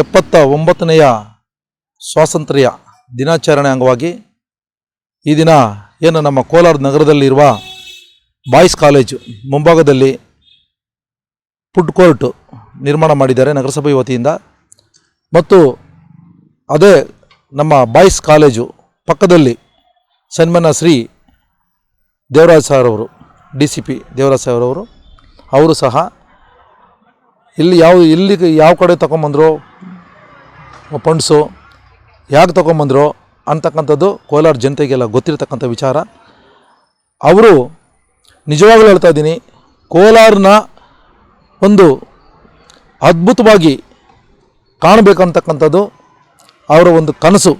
ಎಪ್ಪತ್ತ ಒಂಬತ್ತನೆಯ ಸ್ವಾತಂತ್ರ್ಯ ದಿನಾಚರಣೆ ಅಂಗವಾಗಿ ಈ ದಿನ ಏನು ನಮ್ಮ ಕೋಲಾರ ನಗರದಲ್ಲಿರುವ ಬಾಯ್ಸ್ ಕಾಲೇಜು ಮುಂಭಾಗದಲ್ಲಿ ಫುಡ್ ಕೋರ್ಟ್ ನಿರ್ಮಾಣ ಮಾಡಿದ್ದಾರೆ ನಗರಸಭೆ ವತಿಯಿಂದ. ಮತ್ತು ಅದೇ ನಮ್ಮ ಬಾಯ್ಸ್ ಕಾಲೇಜು ಪಕ್ಕದಲ್ಲಿ ಸನ್ಮಾನ ಶ್ರೀ ದೇವರಾಜ್ ಸರ್ ಅವರು, D C P Devaraj sir ಅವರು ಸಹ ಇಲ್ಲಿ ಯಾವ ಇಲ್ಲಿ ಯಾವ ಕಡೆ ತೊಗೊಂಬಂದರು ಫಂಡ್ಸು ಯಾಕೆ ತೊಗೊಂಬಂದರು ಅಂತಕ್ಕಂಥದ್ದು ಕೋಲಾರ ಜನತೆಗೆಲ್ಲ ಗೊತ್ತಿರತಕ್ಕಂಥ ವಿಚಾರ. ಅವರು ನಿಜವಾಗ್ಲೂ ಹೇಳ್ತಾ ಇದ್ದೀನಿ, ಕೋಲಾರನ ಒಂದು ಅದ್ಭುತವಾಗಿ ಕಾಣಬೇಕಂತಕ್ಕಂಥದ್ದು ಅವರ ಒಂದು ಕನಸು.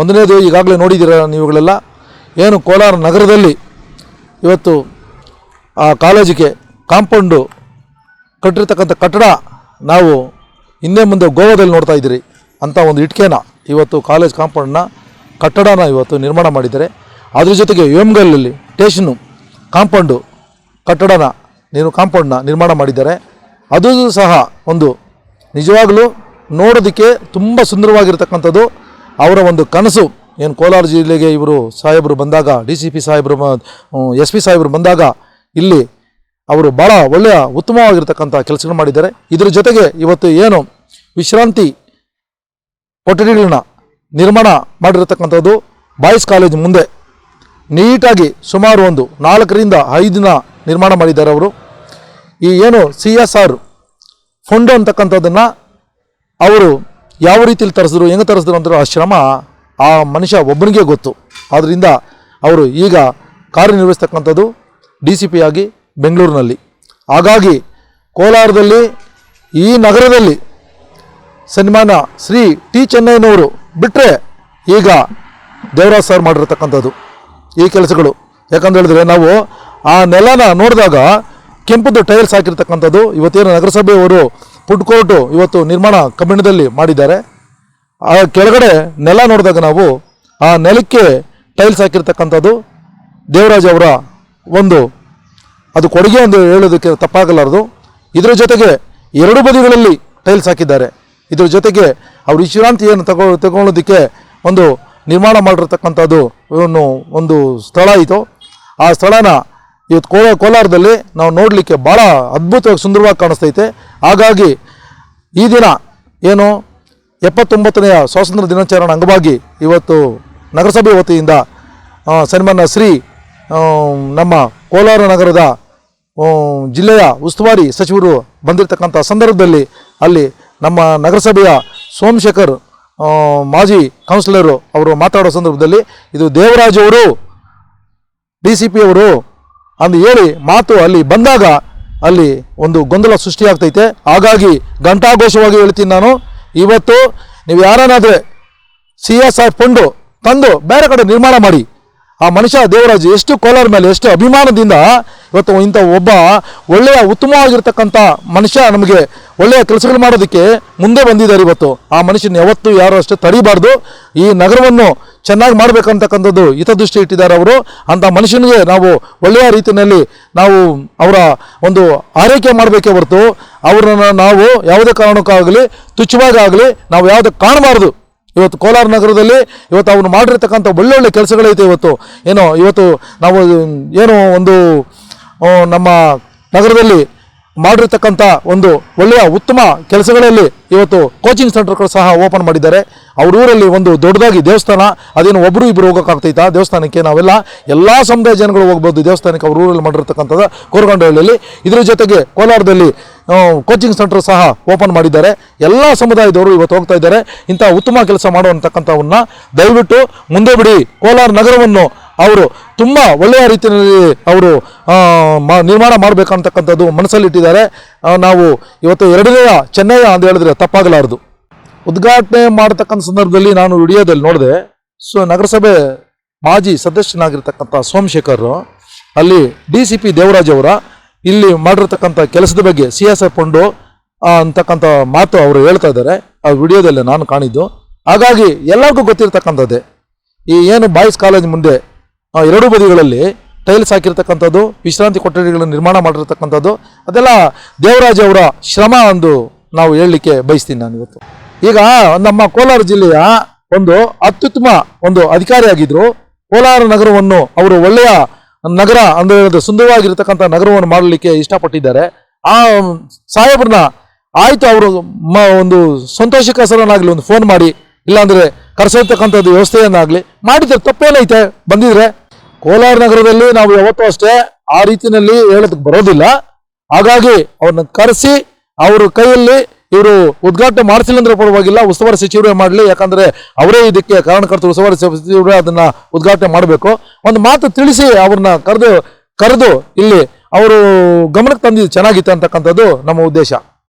ಒಂದನೇದು ಈಗಾಗಲೇ ನೋಡಿದ್ದೀರ ನೀವುಗಳೆಲ್ಲ ಏನು ಕೋಲಾರ ನಗರದಲ್ಲಿ ಇವತ್ತು ಆ ಕಾಲೇಜಿಗೆ ಕಾಂಪೌಂಡು ಕಟ್ಟಿರ್ತಕ್ಕಂಥ ಕಟ್ಟಡ ನಾವು ಹಿಂದೆ ಮುಂದೆ ಗೋವಾದಲ್ಲಿ ನೋಡ್ತಾ ಇದ್ದೀರಿ ಅಂಥ ಒಂದು ಇಟ್ಕೆನ ಇವತ್ತು ಕಾಲೇಜ್ ಕಾಂಪೌಂಡ್ನ ಕಟ್ಟಡನ ಇವತ್ತು ನಿರ್ಮಾಣ ಮಾಡಿದ್ದಾರೆ. ಅದ್ರ ಜೊತೆಗೆ ಯೋಮ್ಗಲ್ಲಲ್ಲಿ ಸ್ಟೇಷನ್ನು, ಕಾಂಪೌಂಡು, ಕಟ್ಟಡನ ನೀರು ಕಾಂಪೌಂಡ್ನ ನಿರ್ಮಾಣ ಮಾಡಿದ್ದಾರೆ. ಅದು ಸಹ ಒಂದು ನಿಜವಾಗಲೂ ನೋಡೋದಕ್ಕೆ ತುಂಬ ಸುಂದರವಾಗಿರ್ತಕ್ಕಂಥದ್ದು. ಅವರ ಒಂದು ಕನಸು ಏನು ಕೋಲಾರ ಜಿಲ್ಲೆಗೆ ಇವರು ಸಾಹೇಬರು ಬಂದಾಗ, ಡಿ ಸಿ ಪಿ ಸಾಹೇಬರು ಎಸ್ ಪಿ ಸಾಹೇಬರು ಬಂದಾಗ ಇಲ್ಲಿ ಅವರು ಭಾಳ ಒಳ್ಳೆಯ ಉತ್ತಮವಾಗಿರ್ತಕ್ಕಂಥ ಕೆಲಸಗಳು ಮಾಡಿದ್ದಾರೆ. ಇದರ ಜೊತೆಗೆ ಇವತ್ತು ಏನು ವಿಶ್ರಾಂತಿ ಕೊಠಡಿಗಳನ್ನ ನಿರ್ಮಾಣ ಮಾಡಿರತಕ್ಕಂಥದ್ದು ಬಾಯ್ಸ್ ಕಾಲೇಜ್ ಮುಂದೆ ನೀಟಾಗಿ ಸುಮಾರು ಒಂದು ನಾಲ್ಕರಿಂದ ಐದು ದಿನ ನಿರ್ಮಾಣ ಮಾಡಿದ್ದಾರೆ ಅವರು. ಈ ಏನು ಸಿ ಎಸ್ ಆರ್ ಫಂಡ್ ಅಂತಕ್ಕಂಥದ್ದನ್ನು ಅವರು ಯಾವ ರೀತಿಯಲ್ಲಿ ತರಿಸಿದ್ರು, ಹೆಂಗೆ ತರಿಸಿದ್ರು ಅಂತ ಆ ಶ್ರಮ ಆ ಮನುಷ್ಯ ಒಬ್ಬನಿಗೆ ಗೊತ್ತು. ಆದ್ದರಿಂದ ಅವರು ಈಗ ಕಾರ್ಯನಿರ್ವಹಿಸ್ತಕ್ಕಂಥದ್ದು ಡಿ ಸಿ ಪಿ ಆಗಿ ಬೆಂಗಳೂರಿನಲ್ಲಿ. ಹಾಗಾಗಿ ಕೋಲಾರದಲ್ಲಿ, ಈ ನಗರದಲ್ಲಿ ಸನ್ಮಾನ ಶ್ರೀ ಟಿ ಚೆನ್ನೈನವರು ಬಿಟ್ಟರೆ ಈಗ ದೇವರಾಜ್ ಸರ್ ಮಾಡಿರತಕ್ಕಂಥದ್ದು ಈ ಕೆಲಸಗಳು. ಯಾಕಂತ ಹೇಳಿದ್ರೆ ನಾವು ಆ ನೆಲನ ನೋಡಿದಾಗ ಕೆಂಪುದು ಟೈಲ್ಸ್ ಹಾಕಿರ್ತಕ್ಕಂಥದ್ದು. ಇವತ್ತೇನು ನಗರಸಭೆಯವರು ಫುಡ್ ಕೋರ್ಟು ಇವತ್ತು ನಿರ್ಮಾಣ ಕಬ್ಬಿಣದಲ್ಲಿ ಮಾಡಿದ್ದಾರೆ. ಆ ಕೆಳಗಡೆ ನೆಲ ನೋಡಿದಾಗ ನಾವು ಆ ನೆಲಕ್ಕೆ ಟೈಲ್ಸ್ ಹಾಕಿರ್ತಕ್ಕಂಥದ್ದು ದೇವರಾಜ್ ಅವರ ಒಂದು ಅದು ಕೊಡುಗೆ ಎಂದು ಹೇಳೋದಕ್ಕೆ ತಪ್ಪಾಗಲಾರದು. ಇದರ ಜೊತೆಗೆ ಎರಡು ಬದಿಗಳಲ್ಲಿ ಟೈಲ್ಸ್ ಹಾಕಿದ್ದಾರೆ. ಇದರ ಜೊತೆಗೆ ಅವರು ವಿಶ್ರಾಂತಿಯನ್ನು ತಗೋ, ತಗೊಳ್ಳೋದಕ್ಕೆ ಒಂದು ನಿರ್ಮಾಣ ಮಾಡಿರ್ತಕ್ಕಂಥದ್ದು ಇವನು ಒಂದು ಸ್ಥಳ ಇತ್ತು ಆ ಸ್ಥಳನ ಇವತ್ತು ಕೋ, ಕೋಲಾರದಲ್ಲಿ ನಾವು ನೋಡಲಿಕ್ಕೆ ಭಾಳ ಅದ್ಭುತವಾಗಿ ಸುಂದರವಾಗಿ ಕಾಣಿಸ್ತೈತೆ. ಹಾಗಾಗಿ ಈ ದಿನ ಏನು ಎಪ್ಪತ್ತೊಂಬತ್ತನೆಯ ಸ್ವಾತಂತ್ರ್ಯ ದಿನಾಚರಣೆ ಅಂಗವಾಗಿ ಇವತ್ತು ನಗರಸಭೆ ವತಿಯಿಂದ ಸನ್ಮಾನ್ಯ ಶ್ರೀ ನಮ್ಮ ಕೋಲಾರ ನಗರದ ಜಿಲ್ಲೆಯ ಉಸ್ತುವಾರಿ ಸಚಿವರು ಬಂದಿರತಕ್ಕಂಥ ಸಂದರ್ಭದಲ್ಲಿ ಅಲ್ಲಿ ನಮ್ಮ ನಗರಸಭೆಯ ಸೋಮಶೇಖರ್ ಮಾಜಿ ಕೌನ್ಸಿಲರು ಅವರು ಮಾತಾಡೋ ಸಂದರ್ಭದಲ್ಲಿ ಇದು ದೇವರಾಜ್ ಅವರು, ಡಿ ಸಿ ಪಿ ಅವರು ಅಂದು ಹೇಳಿ ಮಾತು ಅಲ್ಲಿ ಬಂದಾಗ ಅಲ್ಲಿ ಒಂದು ಗೊಂದಲ ಸೃಷ್ಟಿಯಾಗ್ತೈತೆ. ಹಾಗಾಗಿ ಘಂಟಾಘೋಷವಾಗಿ ಹೇಳ್ತೀನಿ ನಾನು. ಇವತ್ತು ನೀವು ಯಾರನ್ನಾದರೆ ಸಿ ಎಸ್ ಆರ್ ಫಂಡು ತಂದು ಬೇರೆ ಕಡೆ ನಿರ್ಮಾಣ ಮಾಡಿ ಆ ಮನುಷ್ಯ ದೇವರಾಜ್ ಎಷ್ಟು ಕೋಲಾರ ಮೇಲೆ ಎಷ್ಟು ಅಭಿಮಾನದಿಂದ ಇವತ್ತು ಇಂಥ ಒಬ್ಬ ಒಳ್ಳೆಯ ಉತ್ತಮವಾಗಿರ್ತಕ್ಕಂಥ ಮನುಷ್ಯ ನಮಗೆ ಒಳ್ಳೆಯ ಕೆಲಸಗಳು ಮಾಡೋದಕ್ಕೆ ಮುಂದೆ ಬಂದಿದ್ದಾರೆ ಇವತ್ತು. ಆ ಮನುಷ್ಯನ ಯಾವತ್ತೂ ಯಾರು ಅಷ್ಟೇ ತಡಿಬಾರ್ದು. ಈ ನಗರವನ್ನು ಚೆನ್ನಾಗಿ ಮಾಡಬೇಕಂತಕ್ಕಂಥದ್ದು ಹಿತದೃಷ್ಟಿ ಇಟ್ಟಿದ್ದಾರೆ ಅವರು. ಅಂಥ ಮನುಷ್ಯನಿಗೆ ನಾವು ಒಳ್ಳೆಯ ರೀತಿಯಲ್ಲಿ ನಾವು ಅವರ ಒಂದು ಆರೈಕೆ ಮಾಡಬೇಕೇ ಹೊರತು, ಅವರನ್ನು ನಾವು ಯಾವುದೇ ಕಾರಣಕ್ಕಾಗಲಿ ತುಚ್ಛವಾಗಾಗಲಿ ನಾವು ಯಾವುದೇ ಕಾಣಬಾರ್ದು. ಇವತ್ತು ಕೋಲಾರ ನಗರದಲ್ಲಿ ಇವತ್ತು ಅವನು ಮಾಡಿರ್ತಕ್ಕಂಥ ಒಳ್ಳೊಳ್ಳೆ ಕೆಲಸಗಳೈತೆ ಇವತ್ತು. ಏನೋ, ಇವತ್ತು ನಾವು, ಏನೋ, ಒಂದು ನಮ್ಮ ನಗರದಲ್ಲಿ ಮಾಡಿರ್ತಕ್ಕಂಥ ಒಂದು ಒಳ್ಳೆಯ ಉತ್ತಮ ಕೆಲಸಗಳಲ್ಲಿ ಇವತ್ತು ಕೋಚಿಂಗ್ ಸೆಂಟರ್ಗಳು ಸಹ ಓಪನ್ ಮಾಡಿದ್ದಾರೆ. ಅವ್ರ ಊರಲ್ಲಿ ಒಂದು ದೊಡ್ಡದಾಗಿ ದೇವಸ್ಥಾನ, ಅದೇನು ಒಬ್ಬರು ಇಬ್ಬರು ಹೋಗೋಕ್ಕಾಗ್ತೈತಾ? ದೇವಸ್ಥಾನಕ್ಕೆ ನಾವೆಲ್ಲ ಎಲ್ಲ ಸಮುದಾಯ ಜನಗಳು ಹೋಗ್ಬೋದು. ದೇವಸ್ಥಾನಕ್ಕೆ ಅವ್ರ ಊರಲ್ಲಿ ಮಾಡಿರ್ತಕ್ಕಂಥದ್ದು ಕೋರಗೊಂಡಹಳ್ಳಿಯಲ್ಲಿ. ಇದ್ರ ಜೊತೆಗೆ ಕೋಲಾರದಲ್ಲಿ ಕೋಚಿಂಗ್ ಸೆಂಟರ್ ಸಹ ಓಪನ್ ಮಾಡಿದ್ದಾರೆ. ಎಲ್ಲ ಸಮುದಾಯದವರು ಇವತ್ತು ಹೋಗ್ತಾ ಇದ್ದಾರೆ. ಇಂಥ ಉತ್ತಮ ಕೆಲಸ ಮಾಡುವಂತಕ್ಕಂಥವನ್ನ ದಯವಿಟ್ಟು ಮುಂದೆ ಬಿಡಿ. ಕೋಲಾರ ನಗರವನ್ನು ಅವರು ತುಂಬ ಒಳ್ಳೆಯ ರೀತಿಯಲ್ಲಿ ಅವರು ನಿರ್ಮಾಣ ಮಾಡಬೇಕಂತಕ್ಕಂಥದ್ದು ಮನಸ್ಸಲ್ಲಿಟ್ಟಿದ್ದಾರೆ ನಾವು ಇವತ್ತು ಎರಡನೆಯ ಚೆನ್ನೈ ಅಂತ ಹೇಳಿದ್ರೆ ತಪ್ಪಾಗಲಾರದು. ಉದ್ಘಾಟನೆ ಮಾಡತಕ್ಕಂಥ ಸಂದರ್ಭದಲ್ಲಿ ನಾನು ವಿಡಿಯೋದಲ್ಲಿ ನೋಡಿದೆ, ಸೊ ನಗರಸಭೆ ಮಾಜಿ ಸದಸ್ಯನಾಗಿರ್ತಕ್ಕಂಥ ಸೋಮಶೇಖರ್, ಅಲ್ಲಿ ಡಿ ಸಿ ಪಿ ದೇವರಾಜ್ ಅವರ, ಇಲ್ಲಿ ಮಾಡಿರ್ತಕ್ಕಂಥ ಕೆಲಸದ ಬಗ್ಗೆ ಸಿ ಎಸ್ ಎಫ್ ಪಂಡು ಅಂತಕ್ಕಂಥ ಮಾತು ಅವರು ಹೇಳ್ತಾ ಇದ್ದಾರೆ. ಆ ವಿಡಿಯೋದಲ್ಲಿ ನಾನು ಕಾಣಿದ್ದು. ಹಾಗಾಗಿ ಎಲ್ಲರಿಗೂ ಗೊತ್ತಿರ್ತಕ್ಕಂಥದ್ದೇ, ಈ ಏನು ಬಾಯ್ಸ್ ಕಾಲೇಜ್ ಮುಂದೆ ಎರಡೂ ಬದಿಗಳಲ್ಲಿ ಟೈಲ್ಸ್ ಹಾಕಿರ್ತಕ್ಕಂಥದ್ದು, ವಿಶ್ರಾಂತಿ ಕೊಠಡಿಗಳನ್ನು ನಿರ್ಮಾಣ ಮಾಡಿರ್ತಕ್ಕಂಥದ್ದು, ಅದೆಲ್ಲ ದೇವರಾಜ್ ಅವರ ಶ್ರಮ ಎಂದು ನಾವು ಹೇಳಲಿಕ್ಕೆ ಬಯಸ್ತೀನಿ ನಾನು ಇವತ್ತು. ಈಗ ನಮ್ಮ ಕೋಲಾರ ಜಿಲ್ಲೆಯ ಒಂದು ಅತ್ಯುತ್ತಮ ಒಂದು ಅಧಿಕಾರಿಯಾಗಿದ್ದರು ಕೋಲಾರ ನಗರವನ್ನು ಅವರು ಒಳ್ಳೆಯ ನಗರ ಅಂದ್ರೆ ಅದು ಸುಂದರವಾಗಿರ್ತಕ್ಕಂಥ ನಗರವನ್ನು ಮಾಡಲಿಕ್ಕೆ ಇಷ್ಟಪಟ್ಟಿದ್ದಾರೆ. ಆ ಸಾಹೇಬ್ರನ್ನ ಆಯ್ತು ಅವರು ಮ, ಒಂದು ಸಂತೋಷಕರನಾಗ್ಲಿ ಒಂದು ಫೋನ್ ಮಾಡಿ, ಇಲ್ಲಾಂದರೆ ಕರೆಸಿರ್ತಕ್ಕಂಥದ್ದು ವ್ಯವಸ್ಥೆಯನ್ನಾಗ್ಲಿ ಮಾಡಿದರೆ. ತಪ್ಪೇನೈತೆ? ಬಂದಿದ್ರೆ ಕೋಲಾರ ನಗರದಲ್ಲಿ ನಾವು ಯಾವತ್ತೂ ಅಷ್ಟೇ ಆ ರೀತಿಯಲ್ಲಿ ಹೇಳೋದಕ್ಕೆ ಬರೋದಿಲ್ಲ. ಹಾಗಾಗಿ ಅವ್ರನ್ನ ಕರೆಸಿ, ಅವ್ರ ಕೈಯಲ್ಲಿ ಇವರು ಉದ್ಘಾಟನೆ ಮಾಡಿಸಿಲ್ಲ ಅಂದ್ರೆ ಪರವಾಗಿಲ್ಲ, ಉಸ್ತುವಾರಿ ಸಚಿವರೇ ಮಾಡಲಿ, ಯಾಕಂದ್ರೆ ಅವರೇ ಇದಕ್ಕೆ ಕಾರಣಕರ್ತರು, ಉಸ್ತುವಾರಿ ಸಚಿವರೇ ಅದನ್ನ ಉದ್ಘಾಟನೆ ಮಾಡಬೇಕು. ಒಂದು ಮಾತು ತಿಳಿಸಿ ಅವ್ರನ್ನ ಕರೆದು ಕರೆದು ಇಲ್ಲಿ ಅವರು ಗಮನಕ್ಕೆ ತಂದಿದ್ದು ಚೆನ್ನಾಗಿತ್ತು ಅಂತಕ್ಕಂಥದ್ದು ನಮ್ಮ ಉದ್ದೇಶ.